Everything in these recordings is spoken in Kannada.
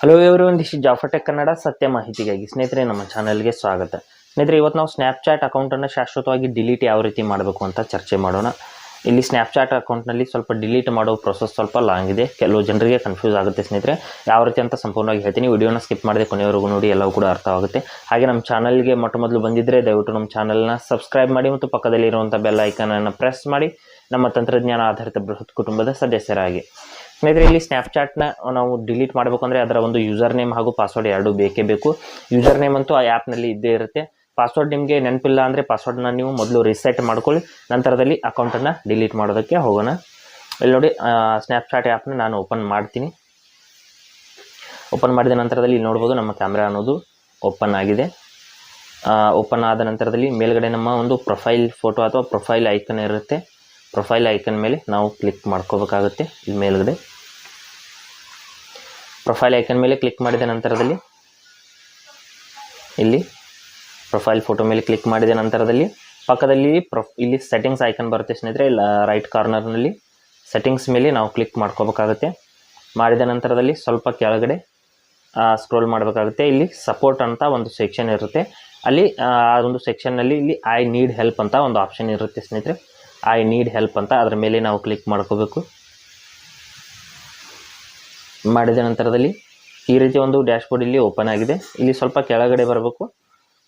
ಹಲೋ ಇವರು ಒಂದಿಷ್ಟು ಜಾಫಟೆಕ್ ಕನ್ನಡ ಸತ್ಯ ಮಾಹಿತಿಗಾಗಿ ಸ್ನೇಹಿತರೆ ನಮ್ಮ ಚಾನಲ್ಗೆ ಸ್ವಾಗತ ಸ್ನೇಹಿತರೆ ಇವತ್ತು ನಾವು ಸ್ನ್ಯಾಪ್ಚಾಟ್ ಅಕೌಂಟನ್ನು ಶಾಶ್ವತವಾಗಿ ಡಿಲೀಟ್ ಯಾವ ರೀತಿ ಮಾಡಬೇಕು ಅಂತ ಚರ್ಚೆ ಮಾಡೋಣ ಇಲ್ಲಿ ಸ್ನ್ಯಾಪ್ಚಾಟ್ ಅಕೌಂಟ್ನಲ್ಲಿ ಸ್ವಲ್ಪ ಡಿಲೀಟ್ ಮಾಡೋ ಪ್ರೊಸೆಸ್ ಸ್ವಲ್ಪ ಲಾಂಗ್ ಇದೆ ಕೆಲವು ಜನರಿಗೆ ಕನ್ಫ್ಯೂಸ್ ಆಗುತ್ತೆ ಸ್ನೇಹಿತರೆ ಯಾವ ರೀತಿ ಅಂತ ಸಂಪೂರ್ಣವಾಗಿ ಹೇಳ್ತೀನಿ ವಿಡಿಯೋನ ಸ್ಕಿಪ್ ಮಾಡದೆ ಕೊನೆಯವರೆಗೂ ನೋಡಿ ಎಲ್ಲವೂ ಕೂಡ ಅರ್ಥವಾಗುತ್ತೆ ಹಾಗೆ ನಮ್ಮ ಚಾನಲ್ಗೆ ಮೊಟ್ಟ ಮೊದಲು ಬಂದಿದ್ದರೆ ದಯವಿಟ್ಟು ನಮ್ಮ ಚಾನಲ್ನ ಸಬ್ಸ್ಕ್ರೈಬ್ ಮಾಡಿ ಮತ್ತು ಪಕ್ಕದಲ್ಲಿರುವಂಥ ಬೆಲ್ ಐಕನನ್ನು ಪ್ರೆಸ್ ಮಾಡಿ ನಮ್ಮ ತಂತ್ರಜ್ಞಾನ ಆಧಾರಿತ ಬೃಹತ್ ಕುಟುಂಬದ ಸದಸ್ಯರಾಗಿ. ಸ್ನೇಹಿತರೆ, ಇಲ್ಲಿ ಸ್ನ್ಯಾಪ್ಚಾಟ್ನ ನಾವು ಡಿಲೀಟ್ ಮಾಡಬೇಕು ಅಂದರೆ ಅದರ ಒಂದು ಯೂಸರ್ ನೇಮ್ ಹಾಗೂ ಪಾಸ್ವರ್ಡ್ ಎರಡೂ ಬೇಕೇ ಬೇಕು. ಯೂಸರ್ ನೇಮ್ ಅಂತೂ ಆ ಆ್ಯಪ್ನಲ್ಲಿ ಇದ್ದೇ ಇರುತ್ತೆ. ಪಾಸ್ವರ್ಡ್ ನಿಮಗೆ ನೆನಪಿಲ್ಲ ಅಂದರೆ ಪಾಸ್ವರ್ಡ್ನ ನೀವು ಮೊದಲು ರಿಸೆಟ್ ಮಾಡ್ಕೊಳ್ಳಿ, ನಂತರದಲ್ಲಿ ಅಕೌಂಟನ್ನು ಡಿಲೀಟ್ ಮಾಡೋದಕ್ಕೆ ಹೋಗೋಣ. ಇಲ್ಲಿ ನೋಡಿ ಸ್ನ್ಯಾಪ್ಚಾಟ್ ಆ್ಯಪ್ನ ನಾನು ಓಪನ್ ಮಾಡ್ತೀನಿ. ಓಪನ್ ಮಾಡಿದ ನಂತರದಲ್ಲಿ ಇಲ್ಲಿ ನೋಡ್ಬೋದು, ನಮ್ಮ ಕ್ಯಾಮ್ರಾ ಅನ್ನೋದು ಓಪನ್ ಆಗಿದೆ. ಓಪನ್ ಆದ ನಂತರದಲ್ಲಿ ಮೇಲ್ಗಡೆ ನಮ್ಮ ಒಂದು ಪ್ರೊಫೈಲ್ ಫೋಟೋ ಅಥವಾ ಪ್ರೊಫೈಲ್ ಐಕನ್ ಇರುತ್ತೆ. ಪ್ರೊಫೈಲ್ ಐಕನ್ ಮೇಲೆ ನಾವು ಕ್ಲಿಕ್ ಮಾಡ್ಕೋಬೇಕಾಗುತ್ತೆ ಇಲ್ಲಿ ಮೇಲ್ಗಡೆ. ಪ್ರೊಫೈಲ್ ಐಕನ್ ಮೇಲೆ ಕ್ಲಿಕ್ ಮಾಡಿದ ನಂತರದಲ್ಲಿ ಇಲ್ಲಿ ಪ್ರೊಫೈಲ್ ಫೋಟೋ ಮೇಲೆ ಕ್ಲಿಕ್ ಮಾಡಿದ ನಂತರದಲ್ಲಿ ಪಕ್ಕದಲ್ಲಿ ಇಲ್ಲಿ ಸೆಟ್ಟಿಂಗ್ಸ್ ಐಕನ್ ಬರುತ್ತೆ ಸ್ನೇಹಿತರೆ, ಇಲ್ಲ ರೈಟ್ ಕಾರ್ನರ್ನಲ್ಲಿ ಸೆಟ್ಟಿಂಗ್ಸ್ ಮೇಲೆ ನಾವು ಕ್ಲಿಕ್ ಮಾಡ್ಕೋಬೇಕಾಗುತ್ತೆ. ಮಾಡಿದ ನಂತರದಲ್ಲಿ ಸ್ವಲ್ಪ ಕೆಳಗಡೆ ಸ್ಕ್ರೋಲ್ ಮಾಡಬೇಕಾಗುತ್ತೆ. ಇಲ್ಲಿ ಸಪೋರ್ಟ್ ಅಂತ ಒಂದು ಸೆಕ್ಷನ್ ಇರುತ್ತೆ. ಅಲ್ಲಿ, ಆ ಒಂದು ಸೆಕ್ಷನ್ನಲ್ಲಿ ಇಲ್ಲಿ ಐ ನೀಡ್ ಹೆಲ್ಪ್ ಅಂತ ಒಂದು ಆಪ್ಷನ್ ಇರುತ್ತೆ ಸ್ನೇಹಿತರೆ. ಐ ನೀಡ್ ಹೆಲ್ಪ್ ಅಂತ ಅದರ ಮೇಲೆ ನಾವು ಕ್ಲಿಕ್ ಮಾಡ್ಕೋಬೇಕು. ಮಾಡಿದ ನಂತರದಲ್ಲಿ ಈ ರೀತಿ ಒಂದು ಡ್ಯಾಶ್ಬೋರ್ಡ್ ಇಲ್ಲಿ ಓಪನ್ ಆಗಿದೆ. ಇಲ್ಲಿ ಸ್ವಲ್ಪ ಕೆಳಗಡೆ ಬರಬೇಕು.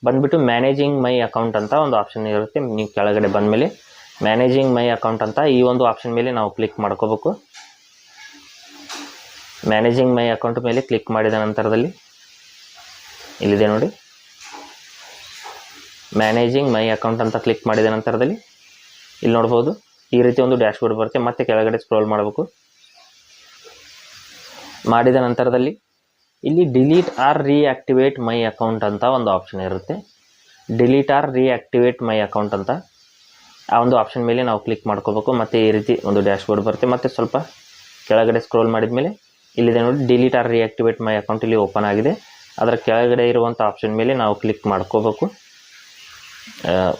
ಬಂದ್ಬಿಟ್ಟು ಮ್ಯಾನೇಜಿಂಗ್ ಮೈ ಅಕೌಂಟ್ ಅಂತ ಒಂದು ಆಪ್ಷನ್ ಇರುತ್ತೆ. ನೀವು ಕೆಳಗಡೆ ಬಂದ ಮೇಲೆ ಮ್ಯಾನೇಜಿಂಗ್ ಮೈ ಅಕೌಂಟ್ ಅಂತ ಈ ಒಂದು ಆಪ್ಷನ್ ಮೇಲೆ ನಾವು ಕ್ಲಿಕ್ ಮಾಡ್ಕೋಬೇಕು. ಮ್ಯಾನೇಜಿಂಗ್ ಮೈ ಅಕೌಂಟ್ ಮೇಲೆ ಕ್ಲಿಕ್ ಮಾಡಿದ ನಂತರದಲ್ಲಿ ಇಲ್ಲಿದೆ ನೋಡಿ. ಮ್ಯಾನೇಜಿಂಗ್ ಮೈ ಅಕೌಂಟ್ ಅಂತ ಕ್ಲಿಕ್ ಮಾಡಿದ ನಂತರದಲ್ಲಿ ಇಲ್ಲಿ ನೋಡ್ಬೋದು. ಈ ರೀತಿ ಒಂದು ಡ್ಯಾಶ್ಬೋರ್ಡ್ ಬರುತ್ತೆ. ಮತ್ತೆ ಕೆಳಗಡೆ ಸ್ಕ್ರೋಲ್ ಮಾಡಬೇಕು. ಮಾಡಿದ ನಂತರದಲ್ಲಿ ಇಲ್ಲಿ delete or reactivate my account ಅಂತ ಒಂದು ಆಪ್ಷನ್ ಇರುತ್ತೆ. Delete or reactivate my account ಅಂತ ಆ ಒಂದು ಆಪ್ಷನ್ ಮೇಲೆ ನಾವು ಕ್ಲಿಕ್ ಮಾಡ್ಕೋಬೇಕು. ಮತ್ತು ಈ ರೀತಿ ಒಂದು ಡ್ಯಾಶ್ಬೋರ್ಡ್ ಬರುತ್ತೆ. ಮತ್ತು ಸ್ವಲ್ಪ ಕೆಳಗಡೆ ಸ್ಕ್ರೋಲ್ ಮಾಡಿದ ಮೇಲೆ ಇಲ್ಲಿದೆ ನೋಡಿ delete or reactivate my account ಇಲ್ಲಿ ಓಪನ್ ಆಗಿದೆ. ಅದರ ಕೆಳಗಡೆ ಇರುವಂಥ ಆಪ್ಷನ್ ಮೇಲೆ ನಾವು ಕ್ಲಿಕ್ ಮಾಡ್ಕೋಬೇಕು.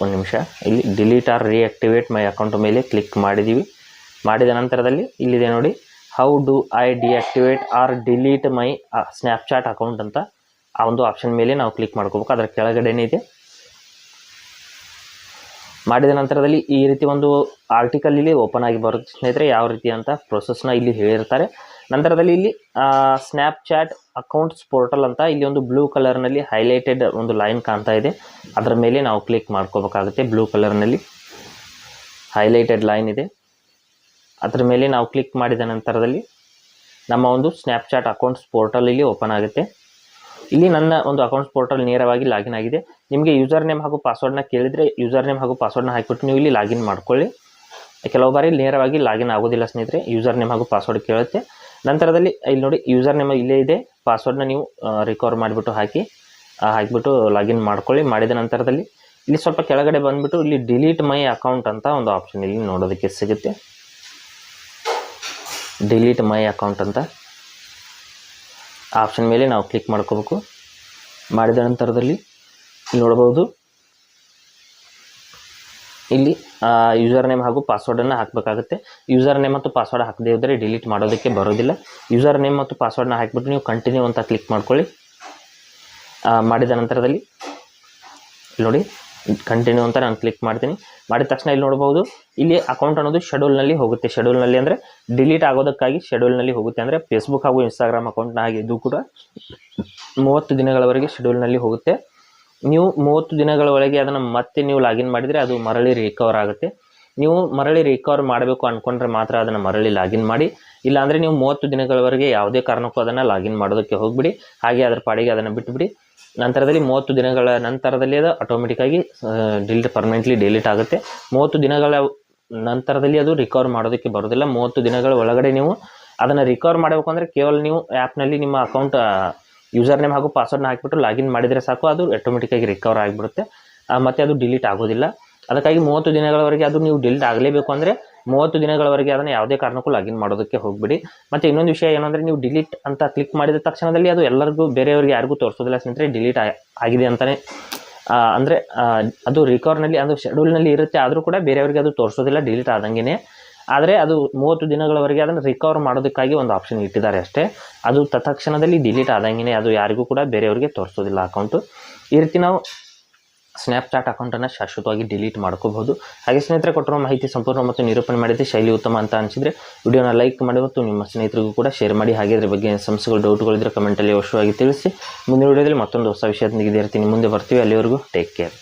ಒಂದು ನಿಮಿಷ. ಇಲ್ಲಿ delete or reactivate my account ಮೇಲೆ ಕ್ಲಿಕ್ ಮಾಡಿದ್ದೀವಿ ಮಾಡಿದ ನಂತರದಲ್ಲಿ ಇಲ್ಲಿದೆ ನೋಡಿ. How do I deactivate or delete my Snapchat account ಅಂತ ಆ ಒಂದು ಆಪ್ಷನ್ ಮೇಲೆ ನಾವು ಕ್ಲಿಕ್ ಮಾಡ್ಕೋಬೇಕು. ಅದರ ಕೆಳಗಡೆನೇ ಇದೆ. ಮಾಡಿದ ನಂತರದಲ್ಲಿ ಈ ರೀತಿ ಒಂದು ಆರ್ಟಿಕಲ್ ಇಲ್ಲಿ ಓಪನ್ ಆಗಿ ಬರುತ್ತೆ. ಸ್ನೇಹಿತರೆ, ಯಾವ ರೀತಿ ಅಂತ ಪ್ರೊಸೆಸ್ನ ಇಲ್ಲಿ ಹೇಳಿರ್ತಾರೆ. ನಂತರದಲ್ಲಿ ಇಲ್ಲಿ ಸ್ನ್ಯಾಪ್ಚಾಟ್ ಅಕೌಂಟ್ಸ್ ಪೋರ್ಟಲ್ ಅಂತ ಇಲ್ಲಿ ಒಂದು ಬ್ಲೂ ಕಲರ್ನಲ್ಲಿ ಹೈಲೈಟೆಡ್ ಒಂದು ಲೈನ್ ಕಾಣ್ತಾ ಇದೆ. ಅದರ ಮೇಲೆ ನಾವು ಕ್ಲಿಕ್ ಮಾಡ್ಕೋಬೇಕಾಗುತ್ತೆ. ಬ್ಲೂ ಕಲರ್ನಲ್ಲಿ ಹೈಲೈಟೆಡ್ ಲೈನ್ ಇದೆ. ಅದರ ಮೇಲೆ ನಾವು ಕ್ಲಿಕ್ ಮಾಡಿದ ನಂತರದಲ್ಲಿ ನಮ್ಮ ಒಂದು ಸ್ನ್ಯಾಪ್ಚಾಟ್ ಅಕೌಂಟ್ಸ್ ಪೋರ್ಟಲ್ ಇಲ್ಲಿ ಓಪನ್ ಆಗುತ್ತೆ. ಇಲ್ಲಿ ನನ್ನ ಒಂದು ಅಕೌಂಟ್ಸ್ ಪೋರ್ಟಲ್ ನೇರವಾಗಿ ಲಾಗಿನ್ ಆಗಿದೆ. ನಿಮಗೆ ಯೂಸರ್ ನೇಮ್ ಹಾಗೂ ಪಾಸ್ವರ್ಡ್ನ ಕೇಳಿದರೆ ಯೂಸರ್ ನೇಮ್ ಹಾಗೂ ಪಾಸ್ವರ್ಡ್ನ ಹಾಕಿಬಿಟ್ಟು ನೀವು ಇಲ್ಲಿ ಲಾಗಿನ್ ಮಾಡ್ಕೊಳ್ಳಿ. ಕೆಲವು ಬಾರಿ ನೇರವಾಗಿ ಲಾಗಿನ್ ಆಗೋದಿಲ್ಲ ಸ್ನೇಹಿತರೆ ಯೂಸರ್ ನೇಮ್ ಹಾಗೂ ಪಾಸ್ವರ್ಡ್ ಕೇಳುತ್ತೆ. ನಂತರದಲ್ಲಿ ಇಲ್ಲಿ ನೋಡಿ ಯೂಸರ್ ನೇಮ್ ಇಲ್ಲೇ ಇದೆ ಪಾಸ್ವರ್ಡ್ನ ನೀವು ರಿಕವರ್ ಮಾಡಿಬಿಟ್ಟು ಹಾಕಿ ಹಾಕಿಬಿಟ್ಟು ಲಾಗಿನ್ ಮಾಡ್ಕೊಳ್ಳಿ. ಮಾಡಿದ ನಂತರದಲ್ಲಿ ಇಲ್ಲಿ ಸ್ವಲ್ಪ ಕೆಳಗಡೆ ಬಂದುಬಿಟ್ಟು ಇಲ್ಲಿ ಡಿಲೀಟ್ ಮೈ ಅಕೌಂಟ್ ಅಂತ ಒಂದು ಆಪ್ಷನ್ ಇಲ್ಲಿ ನೋಡೋದಕ್ಕೆ ಸಿಗುತ್ತೆ. ಡಿಲೀಟ್ ಮೈ ಅಕೌಂಟ್ ಅಂತ. ಆಪ್ಷನ್ ಮೇಲೆ ನಾವು ಕ್ಲಿಕ್ ಮಾಡ್ಕೋಬೇಕು. ಮಾಡಿದ ನಂತರದಲ್ಲಿ ನೋಡ್ಬೋದು ಇಲ್ಲಿ ಯೂಸರ್ ನೇಮ್ ಹಾಗೂ ಪಾಸ್ವರ್ಡನ್ನು ಹಾಕಬೇಕಾಗುತ್ತೆ. ಯೂಸರ್ ನೇಮ್ ಮತ್ತು ಪಾಸ್ವರ್ಡ್ ಹಾಕದೇ ಇದ್ದರೆ ಡಿಲೀಟ್ ಮಾಡೋದಕ್ಕೆ ಬರೋದಿಲ್ಲ. ಯೂಸರ್ ನೇಮ್ ಮತ್ತು ಪಾಸ್ವರ್ಡ್ನ ಹಾಕಿಬಿಟ್ಟು ನೀವು ಕಂಟಿನ್ಯೂ ಅಂತ ಕ್ಲಿಕ್ ಮಾಡ್ಕೊಳ್ಳಿ. ಮಾಡಿದ ನಂತರದಲ್ಲಿ ನೋಡಿ. ಕಂಟಿನ್ಯೂ ಅಂತ ನಾನು ಕ್ಲಿಕ್ ಮಾಡ್ತೀನಿ. ಮಾಡಿದ ತಕ್ಷಣ ಇಲ್ಲಿ ನೋಡ್ಬೋದು, ಇಲ್ಲಿ ಅಕೌಂಟ್ ಅನ್ನೋದು ಶೆಡ್ಯೂಲ್ನಲ್ಲಿ ಹೋಗುತ್ತೆ. ಶೆಡ್ಯೂಲ್ನಲ್ಲಿ ಅಂದರೆ ಡಿಲೀಟ್ ಆಗೋದಕ್ಕಾಗಿ ಶೆಡ್ಯೂಲ್ನಲ್ಲಿ ಹೋಗುತ್ತೆ. ಅಂದರೆ ಫೇಸ್ಬುಕ್ ಹಾಗೂ ಇನ್ಸ್ಟಾಗ್ರಾಮ್ ಅಕೌಂಟ್ನ ಆಗಿದ್ದು ಕೂಡ ಮೂವತ್ತು ದಿನಗಳವರೆಗೆ ಶೆಡ್ಯೂಲ್ನಲ್ಲಿ ಹೋಗುತ್ತೆ. ನೀವು ಮೂವತ್ತು ದಿನಗಳ ಒಳಗೆ ಅದನ್ನು ಮತ್ತೆ ನೀವು ಲಾಗಿನ್ ಮಾಡಿದರೆ ಅದು ಮರಳಿ ರಿಕವರ್ ಆಗುತ್ತೆ. ನೀವು ಮರಳಿ ರಿಕವರ್ ಮಾಡಬೇಕು ಅಂದ್ಕೊಂಡ್ರೆ ಮಾತ್ರ ಅದನ್ನು ಮರಳಿ ಲಾಗಿನ್ ಮಾಡಿ. ಇಲ್ಲಾಂದರೆ ನೀವು ಮೂವತ್ತು ದಿನಗಳವರೆಗೆ ಯಾವುದೇ ಕಾರಣಕ್ಕೂ ಅದನ್ನು ಲಾಗಿನ್ ಮಾಡೋದಕ್ಕೆ ಹೋಗಿಬಿಡಿ. ಹಾಗೆ ಅದರ ಪಾಡಿಗೆ ಅದನ್ನು ಬಿಟ್ಟುಬಿಡಿ ನಂತರದಲ್ಲಿ ಮೂವತ್ತು ದಿನಗಳ ನಂತರದಲ್ಲಿ ಅದು ಆಟೋಮೆಟಿಕ್ಕಾಗಿ ಡಿಲೀಟ್ ಪರ್ಮನೆಂಟ್ಲಿ ಡಿಲೀಟ್ ಆಗುತ್ತೆ. ಮೂವತ್ತು ದಿನಗಳ ನಂತರದಲ್ಲಿ ಅದು ರಿಕವರ್ ಮಾಡೋದಕ್ಕೆ ಬರೋದಿಲ್ಲ ಮೂವತ್ತು ದಿನಗಳ ಒಳಗಡೆ ನೀವು ಅದನ್ನು ರಿಕವರ್ ಮಾಡಬೇಕು ಅಂದರೆ ಕೇವಲ ನೀವು ಆ್ಯಪ್ನಲ್ಲಿ ನಿಮ್ಮ ಅಕೌಂಟ್ ಯೂಸರ್ ನೇಮ್ ಹಾಗೂ ಪಾಸ್ವರ್ಡ್ನ ಹಾಕಿಬಿಟ್ಟು ಲಾಗಿನ್ ಮಾಡಿದರೆ ಸಾಕು. ಅದು ಆಟೋಮೆಟಿಕ್ಕಾಗಿ ರಿಕವರ್ ಆಗಿಬಿಡುತ್ತೆ. ಮತ್ತು ಅದು ಡಿಲೀಟ್ ಆಗೋದಿಲ್ಲ. ಅದಕ್ಕಾಗಿ ಮೂವತ್ತು ದಿನಗಳವರೆಗೆ ಅದು ನೀವು ಡಿಲೀಟ್ ಆಗಲೇಬೇಕು ಅಂದರೆ ಮೂವತ್ತು ದಿನಗಳವರೆಗೆ ಅದನ್ನು ಯಾವುದೇ ಕಾರಣಕ್ಕೂ ಲಾಗಿನ್ ಮಾಡೋದಕ್ಕೆ ಹೋಗಬೇಡಿ. ಮತ್ತು ಇನ್ನೊಂದು ವಿಷಯ ಏನಂದರೆ ನೀವು ಡಿಲೀಟ್ ಅಂತ ಕ್ಲಿಕ್ ಮಾಡಿದ ತಕ್ಷಣದಲ್ಲಿ ಅದು ಎಲ್ಲರಿಗೂ, ಬೇರೆಯವರಿಗೆ ಯಾರಿಗೂ ತೋರಿಸೋದಿಲ್ಲ. ಸ್ನೇಹಿತರೆ ಡಿಲೀಟ್ ಆಗಿದೆ ಅಂತಲೇ ಅಂದರೆ ಅದು ರಿಕವರ್ನಲ್ಲಿ ಅದು ಶೆಡ್ಯೂಲ್ನಲ್ಲಿ ಇರುತ್ತೆ. ಆದರೂ ಕೂಡ ಬೇರೆಯವರಿಗೆ ಅದು ತೋರಿಸೋದಿಲ್ಲ ಡಿಲೀಟ್ ಆದಂಗೆ ಆದರೆ ಅದು ಮೂವತ್ತು ದಿನಗಳವರೆಗೆ ಅದನ್ನು ರಿಕವರ್ ಮಾಡೋದಕ್ಕಾಗಿ ಒಂದು ಆಪ್ಷನ್ ಇಟ್ಟಿದ್ದಾರೆ ಅಷ್ಟೇ. ಅದು ತತ್ಕ್ಷಣದಲ್ಲಿ ಡಿಲೀಟ್ ಆದಂಗೆ ಅದು ಯಾರಿಗೂ ಕೂಡ ಬೇರೆಯವರಿಗೆ ತೋರಿಸೋದಿಲ್ಲ ಅಕೌಂಟು ಈ ರೀತಿ ನಾವು ಸ್ನ್ಯಾಪ್ಚಾಟ್ ಅಕೌಂಟನ್ನು ಶಾಶ್ವತವಾಗಿ ಡಿಲೀಟ್ ಮಾಡ್ಕೋಬಹುದು. ಹಾಗೆ ಸ್ನೇಹಿತರೆ, ಕೊಟ್ಟಿರೋ ಮಾಹಿತಿ ಸಂಪೂರ್ಣ ಮತ್ತು ನಿರೂಪಣೆ ಮಾಡಿದ್ದೆ ಶೈಲಿ ಉತ್ತಮ ಅಂತ ಅನಿಸಿದರೆ ವಿಡಿಯೋನ ಲೈಕ್ ಮಾಡಿ ಮತ್ತು ನಿಮ್ಮ ಸ್ನೇಹಿತರಿಗೂ ಕೂಡ ಶೇರ್ ಮಾಡಿ. ಹಾಗೆ ಇದ್ರ ಬಗ್ಗೆ ಸಂಸ್ಥೆಗಳು ಡೌಟ್ಗಳಿದ್ರೆ ಕಮೆಂಟಲ್ಲಿ ಅವಶ್ಯವಾಗಿ ತಿಳಿಸಿ. ಮುಂದಿನ ವಿಡಿಯೋದಲ್ಲಿ ಮತ್ತೊಂದು ಹೊಸ ವಿಷಯದೊಂದಿಗೆ ಇರ್ತೀನಿ ಮುಂದೆ ಬರ್ತೀವಿ. ಅಲ್ಲಿವರೆಗೂ ಟೇಕ್ ಕೇರ್